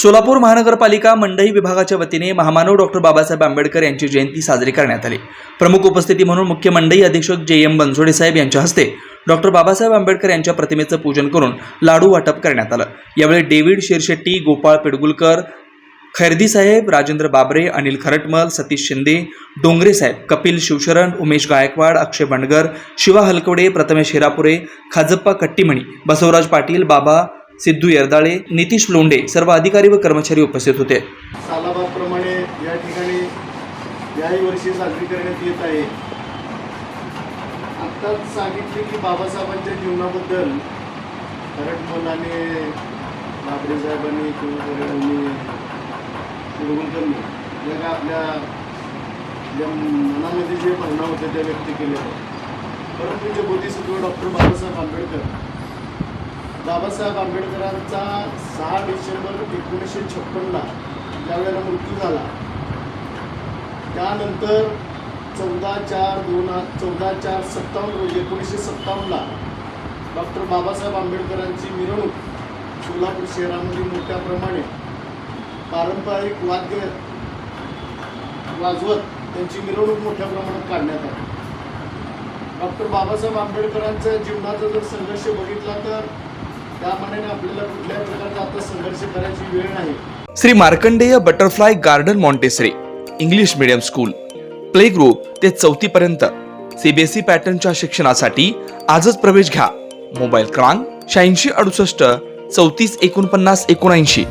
सोलापूर महानगरपालिका मंडई विभागाच्या वतीने महामानव डॉक्टर बाबासाहेब आंबेडकर यांची जयंती साजरी करण्यात आली. प्रमुख उपस्थिती म्हणून मुख्य मंडई अधीक्षक जे एम बनसोडे साहेब यांच्या हस्ते डॉक्टर बाबासाहेब आंबेडकर यांच्या प्रतिमेचं पूजन करून लाडू वाटप करण्यात आलं. यावेळी डेव्हिड शिरशेट्टी गोपाळ पेडगुलकर खैरदी साहेब राजेंद्र बाबरे अनिल खरटमल सतीश शिंदे डोंगरे साहेब कपिल शिवशरण उमेश गायकवाड अक्षय बंडगर शिवा हलकवडे प्रथमेश हिरापुरे खाजप्पा कट्टीमणी बसवराज पाटील बाबा सिद्धू यरदाळे नितीश लोंडे सर्व अधिकारी व कर्मचारी उपस्थित होते. सालाबादप्रमाणे या ठिकाणी याही वर्षी साजरी करण्यात येत आहे. आत्ताच सांगितले की बाबासाहेबांच्या जीवनाबद्दल खरटमल मुलाने बाबरे साहेबांनी किंवा ज्या काय आपल्या ज्या मनामध्ये जे भावना होत्या त्या व्यक्त केल्या. परंतु जे बोधिसत्व डॉक्टर बाबासाहेब आंबेडकर बाबासाहेब आंबेडकरांचा सहा डिसेंबर एकोणीसशे छप्पनला त्यावेळेला मृत्यू झाला. त्यानंतर चौदा चार दोन चौदा चार सत्तावन्न रोजी एकोणीसशे सत्तावन्नला डॉक्टर बाबासाहेब आंबेडकरांची मिरवणूक सोलापूर शहरामध्ये मोठ्या प्रमाणे पारंपरिक वाद्य वाजवत त्यांची मिरवणूक मोठ्या प्रमाणात काढण्यात आली. डॉक्टर बाबासाहेब आंबेडकरांच्या जीवनाचा जर संघर्ष बघितला तर त्यामानाने आपल्याला कुठल्याही प्रकारचा आता संघर्ष करायची वेळ नाही. Shri Markandey butterfly garden Montessori English medium school. Play group ते चौथी पर्यंत. सीबीएसई पॅटर्नच्या शिक्षणासाठी आजच प्रवेश घ्या. मोबाईल क्रमांक शहाऐंशी अडुसष्ट चौतीस एकोणपन्नास एकोणऐंशी.